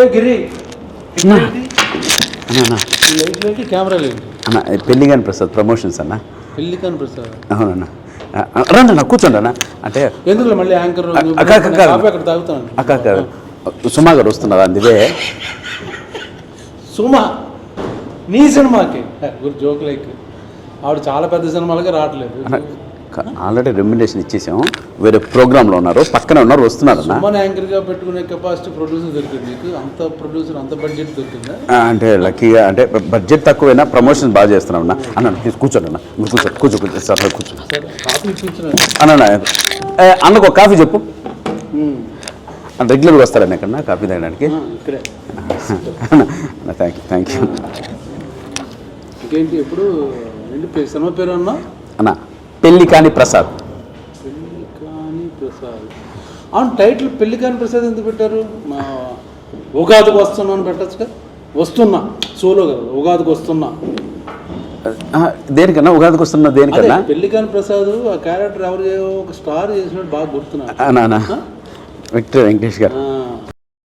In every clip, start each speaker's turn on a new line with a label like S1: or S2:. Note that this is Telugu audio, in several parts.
S1: ఏ గిరి. లైట్ కెమెరా ఏంటి
S2: అన్న పెళ్ళి కానీ ప్రసాద్ ప్రమోషన్స్ అన్న.
S1: పెళ్ళి కాని ప్రసాద్.
S2: అవునన్నా. రండి అన్న కూర్చోండి అన్న. అంటే
S1: ఎందుకు మళ్ళీ యాంకర్
S2: అక్క,
S1: అక్కడ తాగుతాను
S2: అక్క అక్క. సుమా గారు వస్తున్నారు అందువే
S1: సుమ నీ సినిమాకి. గురి జోక్ లైక్. ఆవిడ చాలా పెద్ద సినిమాలకి రావట్లేదు.
S2: ఆల్రెడీ రెమ్యునేషన్ ఇచ్చేసాం. వేరే ప్రోగ్రాంలో ఉన్నారు పక్కనే ఉన్నారు వస్తున్నారు అన్న.
S1: సుమన్ యాంకర్గా పెట్టుకునే కెపాసిటీ ప్రొడ్యూసర్ దొరికింది అంత ప్రొడ్యూసర్ అంత బడ్జెట్ దొరికిందా?
S2: అంటే లక్కీగా అంటే బడ్జెట్ తక్కువైనా ప్రమోషన్ బాగా చేస్తున్నాం అన్న. అన్న ప్లీజ్ కూర్చోండి అన్న. మీరు కూర్చో కూర్చో కూర్చో సార్ కూర్చో. అన్న అన్నకు ఒక కాఫీ చెప్పు. రెగ్యులర్గా వస్తారన్న ఇక్కడ కాఫీ తాగడానికి? థ్యాంక్ యూ థ్యాంక్ యూ
S1: ఇంకేంటి సినిమా పేరు అన్నా?
S2: అన్న పెళ్ళి కాని ప్రసాద్.
S1: అవును టైటిల్ పెళ్ళి కాని ప్రసాద్ ఎందుకు పెట్టారు? మా ఉగాదికి వస్తున్నా అని పెట్టచ్చుగా? వస్తున్నా సోలో కదా ఉగాదికి వస్తున్నా.
S2: దేనికన్నా? ఉగాదికి వస్తున్న దేనికన్నా?
S1: పెళ్ళి కాని ప్రసాద్ ఆ క్యారెక్టర్ ఎవరు ఒక స్టార్ చేసినట్టు బాగా
S2: అన్న విక్టర్ వెంకటేష్ గారు.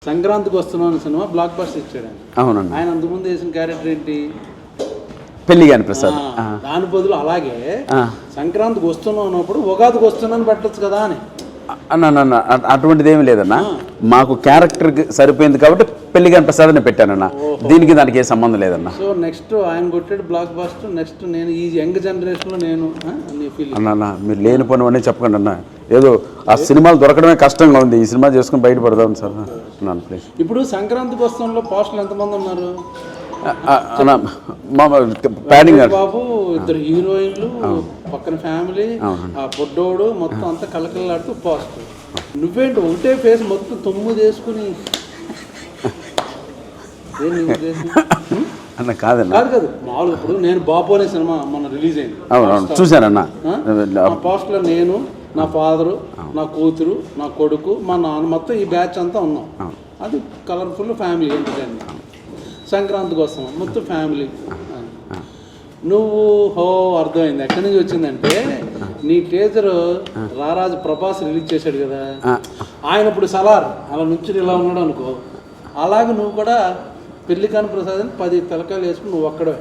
S1: సంక్రాంతికి వస్తున్నాం అనే సినిమా బ్లాక్ బస్టర్ ఇచ్చాడు
S2: అవునన్న.
S1: ఆయన అంతకుముందు వేసిన క్యారెక్టర్ ఏంటి?
S2: పెళ్ళి కాని ప్రసాద్.
S1: దాని బదులు అలాగే. సంక్రాంతికి వస్తున్నాం అన్నప్పుడు ఉగాదికి వస్తున్నాను పెట్టచ్చు కదా అని.
S2: అన్న అటువంటిది ఏమీ లేదన్న. మాకు క్యారెక్టర్కి సరిపోయింది కాబట్టి పెళ్ళి కాని ప్రసాద్ అని పెట్టానన్న దీనికి దానికి ఏ సంబంధం లేదన్న.
S1: సో నెక్స్ట్ ఆయన కొట్టాడు బ్లాక్ బస్టర్ నెక్స్ట్ నేను ఈ యంగ్ జనరేషన్లో నేను
S2: అన్న మీరు లేని పని చెప్పకండి అన్న. ఏదో ఆ సినిమాలు దొరకడమే కష్టంగా ఉంది. ఈ సినిమా చేసుకుని బయటపడదాం సార్ ప్లీజ్
S1: ఇప్పుడు సంక్రాంతికి వస్తాంలో పోస్టులు ఎంతమంది ఉన్నారు?
S2: మా ప్యాడింగ్
S1: బాబు ఇద్దరు హీరోయిన్లు పక్కన ఫ్యామిలీ ఆ పొడ్డోడు మొత్తం అంతా కలకలలాడుతూ పోస్ట్ నువ్వేంటి ఒకటే ఫేస్ మొత్తం తొమ్మిది వేసుకుని ఏం నీ ఉద్దేశం?
S2: అన్న కాదన్న.
S1: కాదు కాదు. మామూలు ఇప్పుడు నేను బాబు అనే సినిమా మొన్న రిలీజ్ అయింది.
S2: అవును చూశానన్న.
S1: పోస్ట్లో నేను నా ఫాదరు నా కూతురు నా కొడుకు మా నాన్న మొత్తం ఈ బ్యాచ్ అంతా ఉన్నాం. అది కలర్ఫుల్ ఫ్యామిలీ ఎంటర్టైన్మెంట్ సంక్రాంతికి వస్తాం మొత్తం ఫ్యామిలీ నువ్వు హో అర్థమైంది. ఎక్కడి నుంచి వచ్చిందంటే నీ టీచర్ రారాజు ప్రభాస్ రిలీజ్ చేశాడు కదా. ఆయన ఇప్పుడు సలార్ అలా నుంచి ఇలా ఉన్నాడు అనుకో. అలాగే నువ్వు కూడా పెళ్ళి కాని ప్రసాద్ అని పది తలకాయలు వేసుకుని నువ్వు ఒక్కడే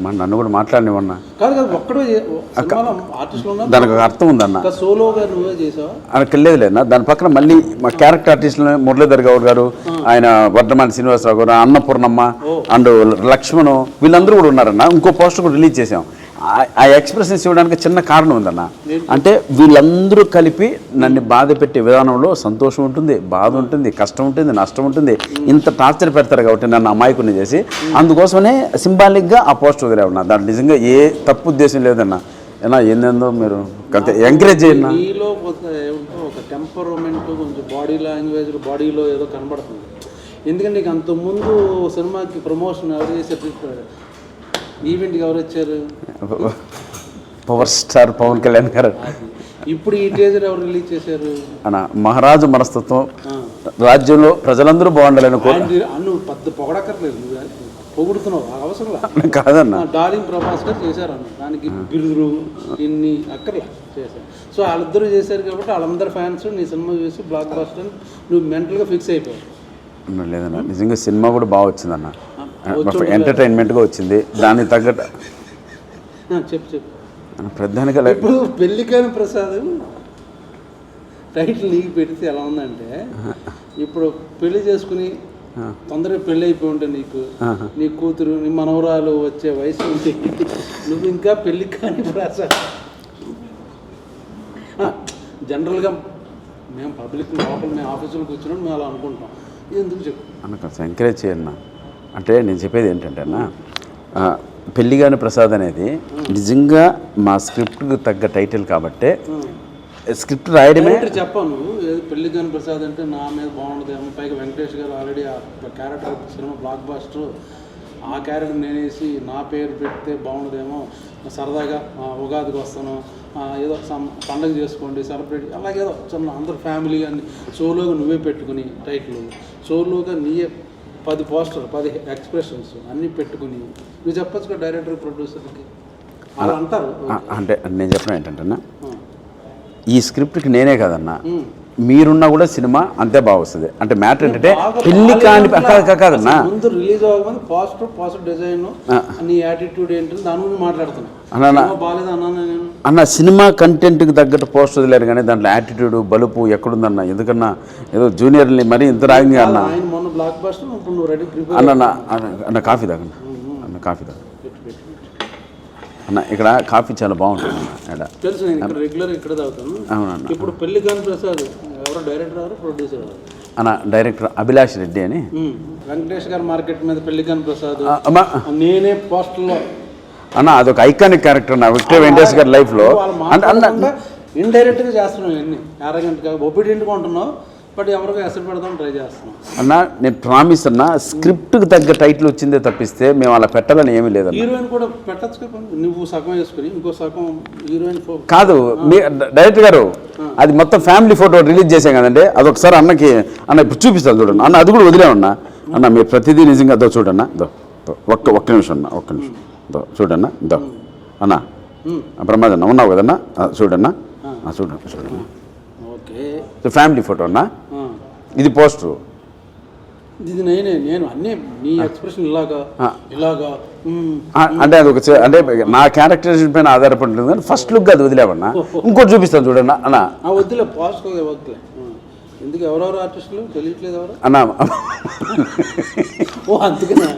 S2: మన నన్ను కూడా మాట్లాడినివన్నా
S1: కాదు కాదు ఒక్కడే చే- సినిమాలో ఆర్టిస్టులు ఉన్నారు
S2: దానికి ఒక అర్థం ఉందన్న.
S1: సోలోగా నువ్వే చేసావా?
S2: అక్కడికి లేదు లేదన్న దాని పక్కన మళ్ళీ మా క్యారెక్టర్ ఆర్టిస్టులు మురళీధర్ గౌడ్ గారు ఆయన వర్ధమాన శ్రీనివాసరావు గారు అన్నపూర్ణమ్మ అండ్ లక్ష్మణ్ వీళ్ళందరూ కూడా ఉన్నారన్న. ఇంకో పోస్టర్ కూడా రిలీజ్ చేసాం ఆ- ఆ ఎక్స్ప్రెషన్స్ ఇవ్వడానికి చిన్న కారణం ఉందన్న. అంటే వీళ్ళందరూ కలిపి నన్ను బాధ పెట్టే విధానంలో సంతోషం ఉంటుంది బాధ ఉంటుంది కష్టం ఉంటుంది నష్టం ఉంటుంది. ఇంత టార్చర్ పెడతారు కాబట్టి నన్ను అమాయకుని చేసి. అందుకోసమనే సింబాలిక్గా ఆ పోస్టర్ వదిలేమన్నా దాంట్లో నిజంగా ఏ తప్పు ఉద్దేశం లేదన్న. ఏనా ఏందేందో మీరు ఎంకరేజ్ చేయండి
S1: నీలో ఒక ఏమిటో కొంచెం బాడీ లాంగ్వేజ్ బాడీలో ఏదో కనబడుతుంది. ఎందుకంటే నీకు అంతకుముందు ముందు సినిమాకి ప్రమోషన్ ఎవరు చేశారు? ఈవెంట్కి ఎవరు వచ్చారు?
S2: పవర్ స్టార్ పవన్ కళ్యాణ్ గారు.
S1: ఇప్పుడు ఈ టీజర్ ఎవరు రిలీజ్ చేశారు?
S2: మన మహారాజు మనస్తత్వం. రాజ్యంలో ప్రజలందరూ బాగుండాలని
S1: అన్ను పెద్ద పొగడక్కర్లేదు నువ్వు పొగుడుతున్నావు అవసరం.
S2: కాదన్న.
S1: డార్లింగ్ ప్రభాస్ గారు చేశారు అన్న. దానికి బిరుదులు ఇన్ని అక్కర్లే చేశారు. సో వాళ్ళిద్దరూ చేశారు కాబట్టి వాళ్ళందరి ఫ్యాన్స్ నీ సినిమా చూసి బ్లాక్ బస్టర్ నువ్వు మెంటల్గా ఫిక్స్ అయిపోయావు.
S2: లేదన్న. నిజంగా సినిమా కూడా బాగా వచ్చిందన్న. ఎంటర్టైన్మెంట్గా వచ్చింది. దానికి తగ్గట్టు
S1: చెప్పు చెప్పు.
S2: ప్రధానిగా
S1: ఇప్పుడు పెళ్ళికాని ప్రసాద్ టైటిల్ నీకు పెడితే ఎలా ఉందంటే ఇప్పుడు పెళ్ళి చేసుకుని తొందరగా పెళ్ళి అయిపోయి ఉంటే నీకు నీ కూతురు నీ మనవరాలు వచ్చే వయసు ఉంది నువ్వు ఇంకా పెళ్ళి కాని ప్రసాద్. జనరల్గా మేము పబ్లిక్ లోపల మేము ఆఫీసులో కూర్చున్నాం మేము అలా అనుకుంటాం. ఎందుకు చెప్పు?
S2: అన్న కొంచెం ఎంకరేజ్ చేయన్న అంటే నేను చెప్పేది ఏంటంటే అన్న ఆ, పెళ్ళిగాని ప్రసాద్ అనేది నిజంగా మా స్క్రిప్ట్కి తగ్గ టైటిల్ కాబట్టే స్క్రిప్ట్ రాయడమే
S1: పెళ్ళి కాని ప్రసాద్ అంటే నా మీద బాగుండదేమో పైగా వెంకటేష్ గారు ఆల్రెడీ ఆ క్యారెక్టర్ సినిమా బ్లాక్ బాస్టర్ ఆ క్యారెక్టర్ నేనేసి నా పేరు పెడితే బాగుండదేమో సరదాగా ఉగాదికి వస్తాను ఏదో సమ్ పండగ చేసుకోండి సెలబ్రేట్ అలాగేదో చిన్న అందరు ఫ్యామిలీ అని సోలోగా నువ్వే పెట్టుకుని టైటిల్. సోలోగా నీయే పది పోస్టర్ పది ఎక్స్ప్రెషన్స్ అన్నీ పెట్టుకుని నువ్వు చెప్పచ్చు కదా డైరెక్టర్ ప్రొడ్యూసర్కి వాళ్ళు అంటారు.
S2: అంటే నేను చెప్పడం ఏంటంటే ఈ స్క్రిప్ట్కి నేనే కదన్నా మీరున్నా కూడా సినిమా అంతే బాగా వస్తుంది అంటే మ్యాటర్ ఏంటంటే పెళ్ళి కాని కాదన్నా
S1: ముందు రిలీజ్ అవ్వకముందు పాజిటివ్ పాజిటివ్ డిజైన్ నీ యాటిట్యూడ్ ఏంటి దాని గురించి మాట్లాడుతున్నా.
S2: అన్నా
S1: సినిమా
S2: అన్న సినిమా కంటెంట్కి తగ్గట్టు పోస్ట్ వదిలేరు కానీ దాంట్లో యాటిట్యూడ్ బలుపు ఎక్కడుందన్న? ఎందుకన్నా? ఏదో జూనియర్ని మరీ ఇంత రాగింగ్ అన్న. అన్న అన్న, కాఫీ తాగన్న అన్న కాఫీ తాగ అన్న ఇక్కడ కాఫీ చాలా బాగుంటుంది అన్న ఇక్కడ
S1: తెలుసు నేను ఇక్కడ రెగ్యులర్ ఇక్కడ తాగుతాను.
S2: అవునన్న.
S1: ఇప్పుడు పెళ్ళి కాని ప్రసాద్ ఎవరో డైరెక్టర్ గారు ప్రొడ్యూసర్
S2: అన్న డైరెక్టర్ అభిలాష్ రెడ్డి అని.
S1: వెంకటేష్ గారు మార్కెట్ మీద పెళ్ళి కాని ప్రసాద్. నేనే పోస్టర్లో.
S2: అన్న అదొక ఐకానిక్ క్యారెక్టర్ నా విక్టర్ వెంకటేష్ గారి లైఫ్లో అంటే అన్న
S1: మాట్లాడకుండా ఇండైరెక్ట్గా చేస్తున్నాం ఇవన్నీ. అరగంటగా ఒబిడియంట్గా ఉంటున్నావు.
S2: అన్న నేను ప్రామిస్ అన్న స్క్రిప్ట్కి తగ్గ టైటిల్ వచ్చిందే తప్పిస్తే మేము అలా పెట్టాలని ఏమీ లేదన్న.
S1: హీరోయిన్ కూడా పెట్టచ్చు కదా నువ్వు సగం వేసుకుని ఇంకో సగం హీరోయిన్
S2: కాదు మీ డైరెక్టర్ గారు అది మొత్తం ఫ్యామిలీ ఫోటో రిలీజ్ చేసాం కదండి అది ఒకసారి అన్నకి అన్న ఇప్పుడు చూపిస్తాను చూడండి అన్న అది కూడా వదిలేమన్నా? అన్న మీరు ప్రతిదీ నిజంగా దో చూడన్న. దో. ఒక్క ఒక్క నిమిషం అన్న ఒక్క నిమిషం. దో చూడన్న దో. అన్న
S1: ఉమ్.
S2: ఆ ప్రమాద్ అన్న ఉన్నావు కదన్నా? చూడన్నా? చూడండి చూడన్నా
S1: ఓకే.
S2: ఫ్యామిలీ ఫోటో అన్న. ఇది పోస్టరు
S1: ఇది నేనే నేను అన్నీ నీ ఎక్స్ప్రెషన్ ఇలాగా ఇలాగా
S2: అంటే అది ఒక అంటే నా క్యారెక్టరైజేషన్ పైన ఆధారపడి ఉంటుంది కానీ ఫస్ట్ లుక్ అది వదిలేవన్నా. ఇంకోటి చూపిస్తాను చూడన్నా అన్న.
S1: వద్దులే పాస్ట్ వద్దులే. ఎందుకు ఎవరెవరు ఆర్టిస్టులు తెలియట్లేదు ఎవరు?
S2: అన్న.
S1: ఓ అందుకనే.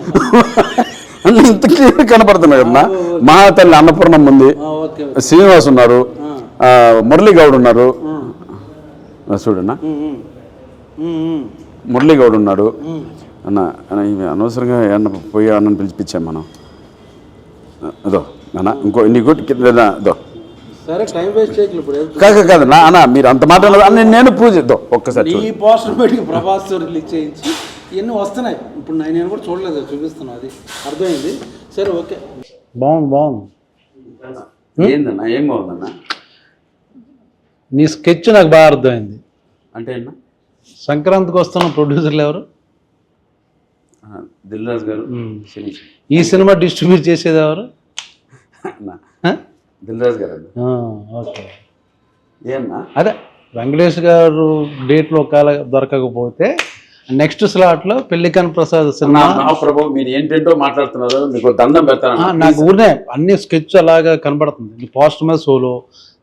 S2: ఇంత క్లియర్ కనపడుతున్నాయి కదన్నా మహాతల్లి అన్నపూర్ణం ఉంది. శ్రీనివాస్ ఉన్నారు. మురళీ గౌడ్ ఉన్నారు. చూడన్నా.
S1: ఉమ్, ఉమ్. ఉమ్, ఉమ్.
S2: మురళీ గౌడ్ ఉన్నాడు. అన్న అన్న ఇవి అనవసరంగా ఏమన్నా పోయి అన్నని పిలిచిపించాం మనం అదో అన్న ఇంకో నీకు కింద అదో
S1: సరే టైం వేస్ట్ చేయకలు ఇప్పుడు
S2: కాదు నా అన్న మీరు అంత మాట. అన్న నేను ప్రూవ్ చేద్దాం ఒక్కసారి
S1: నీ
S2: చూడు.
S1: పోస్టర్ పెట్టి ప్రభాస్ రిలీజ్ చేయించి ఇవన్నీ వస్తున్నాయి ఇప్పుడు నేను నేను కూడా చూడలేదు చూపిస్తున్నా అది అర్థమైంది సరే ఓకే బాగుంది బాగుంది
S2: ఏందన్నా ఏం బాగుందన్నా
S1: నీ స్కెచ్ నాకు బాగా అర్థమైంది
S2: అంటే అన్న
S1: సంక్రాంతికి వస్తున్న ప్రొడ్యూసర్లు ఎవరు?
S2: దిల్రాజ్ గారు.
S1: ఈ సినిమా డిస్ట్రిబ్యూట్ చేసేది ఎవరు?
S2: దిల్రాజ్ గారు
S1: ఓకే.
S2: ఏమన్నా?
S1: అదే వెంకటేష్ గారు డేట్లో ఒకవేళ దొరకకపోతే నెక్స్ట్ స్లాట్లో పెళ్ళికన్ ప్రసాద్ సినిమా.
S2: ప్రభు మీరు ఏంటంటో మాట్లాడుతున్నారు. మీకు దండం పెడతాను.
S1: నాకు ఊరినే అన్ని స్కెచ్ అలాగా కనబడుతుంది. పోస్ట్ మీద సోలో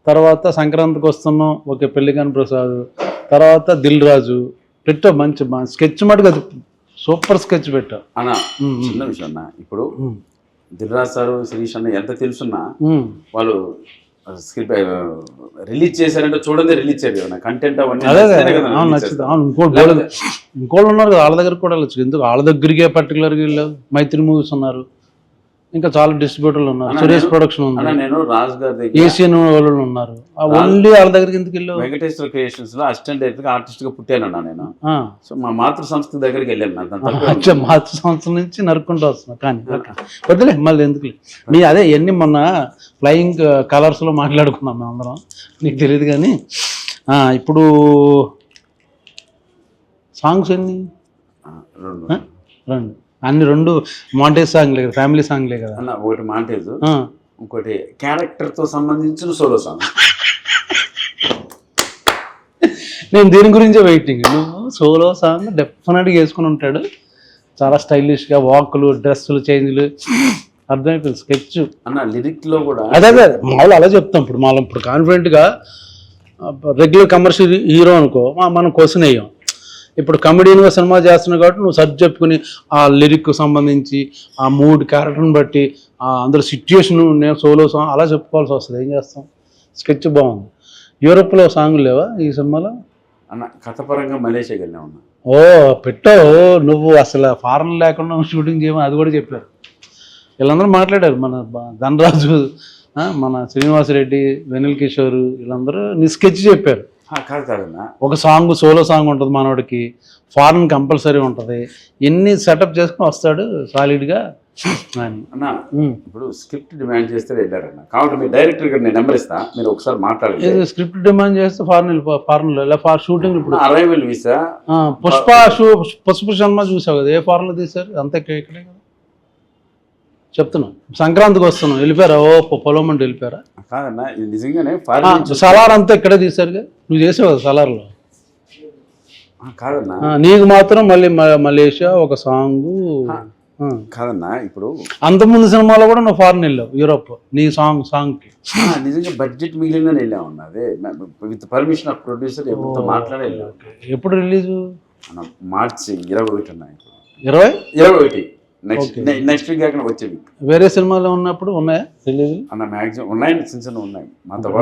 S1: తర్వాత సంక్రాంతికి వస్తున్నాం ఓకే పెళ్ళికన్ ప్రసాద్ తర్వాత దిల్ రాజు పెట్టావు మంచి స్కెచ్ మటుకు అది సూపర్ స్కెచ్ పెట్టావు
S2: అన్న చిన్న విషయం అన్న ఇప్పుడు దిల్రాజ్ సార్ శిరీష్ అన్న ఎంత తెలుసున్నా. వాళ్ళు స్క్రిప్ట్ రిలీజ్ చేశారంటే చూడండి రిలీజ్ చేయరు కంటెంట్ అవన్నీ
S1: ఇంకోళ్ళు ఉన్నారు కదా వాళ్ళ దగ్గర కూడా వెళ్ళచ్చు. ఎందుకు? వాళ్ళ దగ్గరికే పర్టికులర్గా వెళ్ళావు? మైత్రి మూవీస్ ఉన్నారు. ఇంకా చాలా డిస్ట్రిబ్యూటర్లు ఉన్నారు. సురేష్ ప్రొడక్షన్ ఉంది.
S2: నేను రాజు గారి
S1: ఏషియన్ వాళ్ళు ఉన్నారు. ఓన్లీ వాళ్ళ దగ్గరికి ఎందుకు వెళ్ళావు?
S2: వెంకటేశ్వర క్రియేషన్స్లో అసిస్టెంట్ డైరెక్టర్గా ఆర్టిస్ట్గా పుట్టానన్నా నేను. సో మా మాతృ సంస్థ దగ్గరికి వెళ్ళాను
S1: మాతృ సంవత్సరం నుంచి నరుక్కుంటూ వస్తున్నా. కానీ. వద్దులే మళ్ళీ ఎందుకు మీ అదే ఎన్ని మొన్న ఫ్లయింగ్ కలర్స్లో మాట్లాడుకున్నాం మేము అందరం. నీకు తెలియదు కానీ ఇప్పుడు సాంగ్స్ ఎన్ని?
S2: రెండు?
S1: రెండు. అన్ని రెండు మాంటేజ్ సాంగ్లే కదా ఫ్యామిలీ సాంగ్లే కదా.
S2: అన్న ఒకటి మాంటేజ్. ఇంకోటి క్యారెక్టర్తో సంబంధించిన సోలో సాంగ్
S1: నేను దీని గురించే వెయిటింగ్ సోలో సాంగ్ డెఫినెట్గా వేసుకుని ఉంటాడు. చాలా స్టైలిష్గా వాకులు డ్రెస్సులు చేంజ్లు అర్థమైపోయింది స్కెచ్
S2: అన్న లిరిక్లో కూడా
S1: అదే అదే మామూలు అలా చెప్తాం. ఇప్పుడు మనం ఇప్పుడు కాన్ఫిడెంట్గా రెగ్యులర్ కమర్షియల్ హీరో అనుకో మనం క్వశ్చన్ వేయం ఇప్పుడు కమెడీన్గా సినిమా చేస్తున్నావు కాబట్టి నువ్వు సర్చ్ చెప్పుకుని ఆ లిరిక్ సంబంధించి ఆ మూడ్ క్యారెక్టర్ని బట్టి ఆ అందరు సిచ్యుయేషన్ నేను సోలో సాంగ్ అలా చెప్పుకోవాల్సి వస్తుంది. ఏం చేస్తాం? స్కెచ్ బాగుంది. యూరోప్లో సాంగ్ లేవా ఈ సినిమాలో?
S2: అన్న కథపరంగా మలేషియాకి వెళ్ళా ఉన్నా
S1: ఓ పెట్టావు. నువ్వు అసలు ఫారెన్ లేకుండా షూటింగ్ చేయమని అది కూడా చెప్పారు. వీళ్ళందరూ మాట్లాడారు. మన ధనరాజు మన శ్రీనివాసరెడ్డి వెనిల్ కిషోర్ వీళ్ళందరూ నీ స్కెచ్ చెప్పారు.
S2: కాదన్నా
S1: ఒక సాంగ్ సోలో సాంగ్ ఉంటుంది మనోడికి. ఫారెన్ కంపల్సరీ ఉంటుంది. ఎన్ని సెటప్ చేసుకుని వస్తాడు సాలిడ్గా అని
S2: అన్న. ఇప్పుడు స్క్రిప్ట్ డిమాండ్ చేస్తే వెళ్ళారన్న కాబట్టి మీ డైరెక్టర్ గారు నేను నెంబర్ ఇస్తా. మీరు ఒకసారి మాట్లాడండి.
S1: స్క్రిప్ట్ డిమాండ్ చేస్తే ఫారెన్ ఫారెన్లో ఇలా ఫార్ షూటింగ్ ఇప్పుడు?
S2: అరైవల్ వీసా
S1: పుష్ప షూ పుష్ప సినిమా చూసావు కదా ఏ ఫారెన్లో తీశారు? అంతే ఇక్కడ ఇక్కడే కదా. చెప్తున్నా. సంక్రాంతికి వస్తున్నాం. వెళ్ళిపోయారా? ఓ పొలం అంటే వెళ్ళిపోయారా?
S2: కాదన్నా ఇది నిజంగానే
S1: ఆ,
S2: ఫారిన్ నుంచి
S1: సలార్ అంతా ఇక్కడే తీశారుగా? నువ్వు చేసావు కదా సలార్లో?
S2: ఆ, కాదన్నా.
S1: నీకు మాత్రం మళ్ళీ మ- మలేషియా ఒక సాంగ్.
S2: కాదన్నా ఇప్పుడు
S1: అంతకుముందు సినిమాలో కూడా నువ్వు ఫారెన్ వెళ్ళావు యూరోప్. నీ సాంగ్ సాంగ్కి.
S2: ఆ, నిజంగా బడ్జెట్ మిగిలిందని వెళ్ళామన్నా అదే. విత్ పర్మిషన్ ఆఫ్ ప్రొడ్యూసర్ ఎవరితో మాట్లాడే వెళ్ళాం
S1: ఎప్పుడు రిలీజు?
S2: మార్చి ఇరవై ఒకటి ఉన్నాయి
S1: ఇరవై?
S2: ఇరవై ఒకటి. నెక్స్ట్ నెక్స్ట్ వీక్ కాకుండా వచ్చే వీక్
S1: వేరే సినిమాలో ఉన్నప్పుడు ఉన్నాయా? రిలీజ్
S2: అన్న మ్యాక్సిమం ఉన్నాయి చిన్న చిన్న ఉన్నాయి.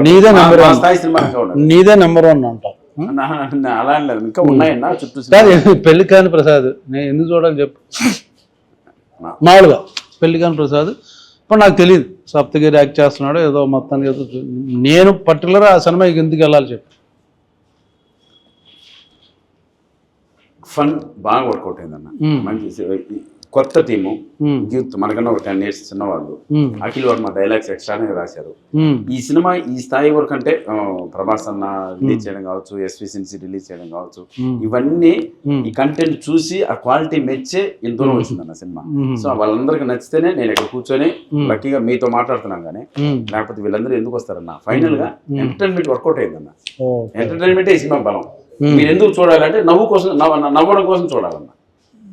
S1: నీదే
S2: మా
S1: one.
S2: స్థాయి సినిమా
S1: నీదే నెంబర్ వన్ అంట
S2: అలా అని లేదు. ఇంకా ఉన్నాయన్న చుట్టూ సినిమా.
S1: పెళ్ళి కాని ప్రసాద్. నేను ఎందుకు చూడాలి చెప్పు. మామూలుగా పెళ్ళి కాని ప్రసాద్. ఇప్పుడు నాకు తెలియదు సప్తగిరి యాక్ట్ చేస్తున్నాడు ఏదో మొత్తానికి ఏదో నేను పర్టికులర్ ఆ సినిమాకి ఎందుకు వెళ్ళాలి చెప్పు.
S2: ఫన్ బాగా వర్కౌట్ అయిందన్న. మంచి కొత్త టీము. యూత్ మనకన్నా ఒక టెన్ ఇయర్స్ చిన్నవాళ్ళు. అఖిల్ వర్మ డైలాగ్స్ ఎక్స్ట్రానే రాశారు. ఈ సినిమా ఈ స్థాయి వరకు అంటే ప్రభాస్ అన్న రిలీజ్ చేయడం కావచ్చు ఎస్వి సిన్సి రిలీజ్ చేయడం కావచ్చు. ఇవన్నీ. ఈ కంటెంట్ చూసి ఆ క్వాలిటీ మెచ్చే ఇంత దూరం వచ్చిందన్న సినిమా. సో వాళ్ళందరికీ నచ్చితేనే నేను ఇక్కడ కూర్చొని లక్కీగా మీతో మాట్లాడుతున్నాను కానీ. లేకపోతే వీళ్ళందరూ ఎందుకు వస్తారన్న ఫైనల్గా ఎంటర్టైన్మెంట్ వర్కౌట్ అయిందన్న. ఎంటర్టైన్మెంట్ ఈ సినిమా బలం మీరు ఎందుకు చూడాలంటే నవ్వు కోసం నవ్వ- నవ్వడం కోసం చూడాలన్న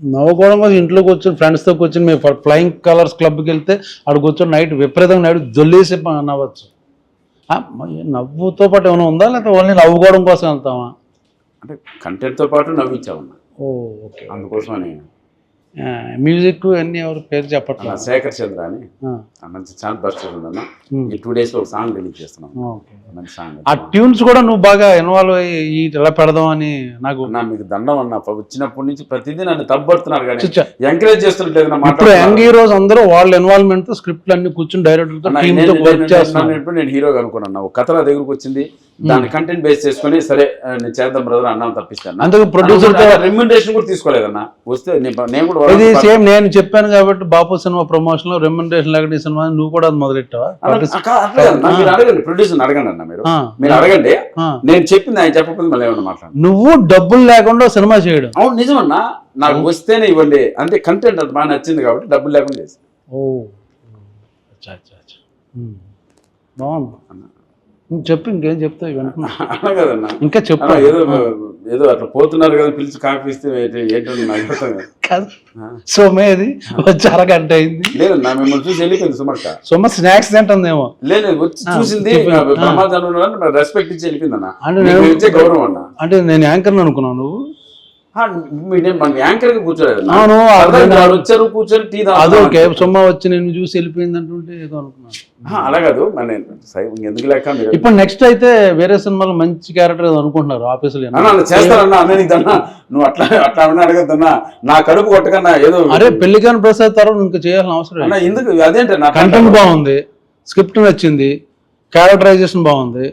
S1: నవ్వుకోవడం కోసం ఇంట్లో కూర్చొని ఫ్రెండ్స్తో కూర్చొని మేము ఫ్లయింగ్ కలర్స్ క్లబ్కి వెళ్తే అక్కడ కూర్చొని నైట్ విపరీతంగా నైట్ దొల్లేసి ప- నవ్వచ్చు. నవ్వుతో పాటు ఏమైనా ఉందా? లేకపోతే ఓన్లీ నవ్వుకోవడం కోసం వెళ్తామా
S2: అంటే కంటెంట్తో పాటు నవ్వించామన్న.
S1: ఓకే.
S2: అందుకోసమని.
S1: మ్యూజిక్ అన్ని ఎవరు పేరు చెప్పట్లా
S2: అన్న శేఖర్ చంద్ర అని. మంచి ఛాన్స్ బస్ట్ ఉందన్న. ఈ టూ డేస్లో ఒక సాంగ్ రిలీజ్ చేస్తున్నాం.
S1: ఓకే.
S2: మంచి సాంగ్
S1: ఆ ట్యూన్స్ కూడా నువ్వు బాగా ఇన్వాల్వ్ అయ్యి ఈ ఇలా పెడదాం అని నాకు
S2: అన్న మీకు దండం అన్న వచ్చినప్పటి నుంచి ప్రతిదీ నన్ను తప్పడుతున్నారు కానీ. ఎంకరేజ్ చేస్తున్నట్లేదు నా
S1: ఇప్పుడు యంగ్ హీరోస్ అందరూ వాళ్ళ ఇన్వాల్వ్మెంట్తో స్క్రిప్ట్లు అన్ని కూర్చొని డైరెక్టర్తో టీమ్తో వర్క్ చేస్తున్నారు.
S2: ఇప్పుడు నేను హీరోగా అనుకున్నాను ఒక కథ నా దగ్గరకు వచ్చింది. దాని కంటెంట్ బేస్ చేసుకొని సరే నేను చేద్దాం బ్రదర్ అన్నాను తప్పిస్తాను
S1: అందుకు తో-
S2: రెమ్యునరేషన్ కూడా తీసుకోలేదన్న. వస్తే నేను కూడా
S1: ఇది సేమ్ నేను చెప్పాను కాబట్టి బాపు సినిమా ప్రమోషన్లో రెమ్యునరేషన్ లేకుండా ఈ సినిమా నువ్వు కూడా మొదలెట్టావా?
S2: అన్న, అన్న. మీరు అడగండి ప్రొడ్యూసర్ అడగండి అన్న మీరు. మీరు అడగండి. నేను చెప్పింది ఆయన చెప్పకపోతే మళ్ళీ ఏమన్నా మాట్లాడండి
S1: నువ్వు డబ్బులు లేకుండా సినిమా చేయడం.
S2: అవును నిజమన్నా. నాకు వస్తేనే ఇవ్వండి. అంటే కంటెంట్ అది బాగా నచ్చింది కాబట్టి డబ్బులు లేకుండా చేసి
S1: ఓ. అచ్చా అచ్చా అచ్చా. బాగుంది. నువ్వు చెప్పు ఇంకేం చెప్తావు
S2: అలా కదన్నా.
S1: ఇంకా చెప్పు.
S2: ఏదో ఏదో అట్లా పోతున్నారు కదా పిలిచి కాఫీ ఇస్తే నాకు అర్థం కాదు.
S1: వచ్చి అరగంట అయింది.
S2: లేదన్నా మిమ్మల్ని చూసి వెళ్ళిపోయింది సుమక్క.
S1: సోమ స్నాక్స్ తింటుందేమో.
S2: లేదు వచ్చి చూసింది ప్రమాదం రెస్పెక్ట్ ఇచ్చి వెళ్ళిపోయింది అన్న
S1: అంటే
S2: గౌరవం అన్న.
S1: అంటే నేను యాంకర్ అనుకున్నావు నువ్వు.
S2: నేను మన కూర్చోలేదు.
S1: అవును,
S2: వచ్చారు కూర్చొని టీ
S1: సొమ్మ వచ్చి నేను చూసి వెళ్ళిపోయింది అంటుంటే ఏదో అనుకున్నాను.
S2: అలా కాదు ఎందుకు లేక మీరు
S1: ఇప్పుడు నెక్స్ట్ అయితే వేరే సినిమాలో మంచి క్యారెక్టర్ ఏదో అనుకుంటున్నారు ఆఫీసులో
S2: అన్న నువ్వు అట్లా అట్లా అన్న అడగద్దన్నా నా కడుపు కొట్టకన్నా ఏదో
S1: అరే పెళ్ళికాని ప్రసాద్ తర్వాత ఇంకా చేయాల్సిన అవసరం.
S2: ఎందుకు? అదేంటి నా
S1: కంటెంట్ బాగుంది స్క్రిప్ట్ నచ్చింది క్యారెక్టరైజేషన్ బాగుంది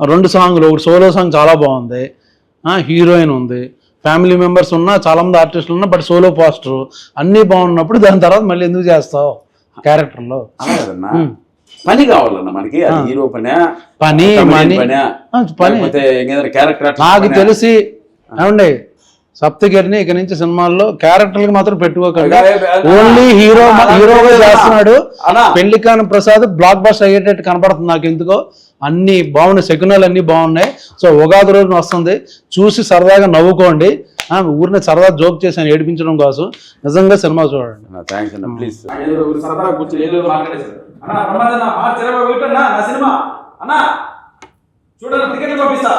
S1: రెండు సాంగ్లు ఒకటి సోలో సాంగ్ చాలా బాగుంది హీరోయిన్ ఉంది ఫ్యామిలీ మెంబర్స్ ఉన్నా చాలా మంది ఆర్టిస్టులు ఉన్నా బట్ సోలో పోస్టర్ అన్నీ బాగున్నప్పుడు దాని తర్వాత మళ్ళీ ఎందుకు చేస్తావు క్యారెక్టర్లో?
S2: పని కావాలన్న మనకి హీరో పనే
S1: పని.
S2: పనే క్యారెక్టర్
S1: నాకు తెలిసి ఏమండి సప్తగిరిని ఇక నుంచి సినిమాల్లో క్యారెక్టర్లకి మాత్రం పెట్టుకోకండి. ఓన్లీ హీరో హీరోగా. చేస్తున్నాడు. పెళ్ళికాని ప్రసాద్ బ్లాక్ బస్టర్ అయ్యేటట్టు కనపడుతుంది నాకు ఎందుకో. అన్ని బాగున్నాయి సెకండ్ అన్ని బాగున్నాయి. సో ఉగాది రోజున వస్తుంది. చూసి సరదాగా నవ్వుకోండి. ఊరిని సరదా జోక్ చేశాను ఏడిపించడం కోసం. నిజంగా సినిమా చూడండి.
S2: థ్యాంక్స్ అన్న ప్లీజ్
S3: చూడండి పంపిస్తా.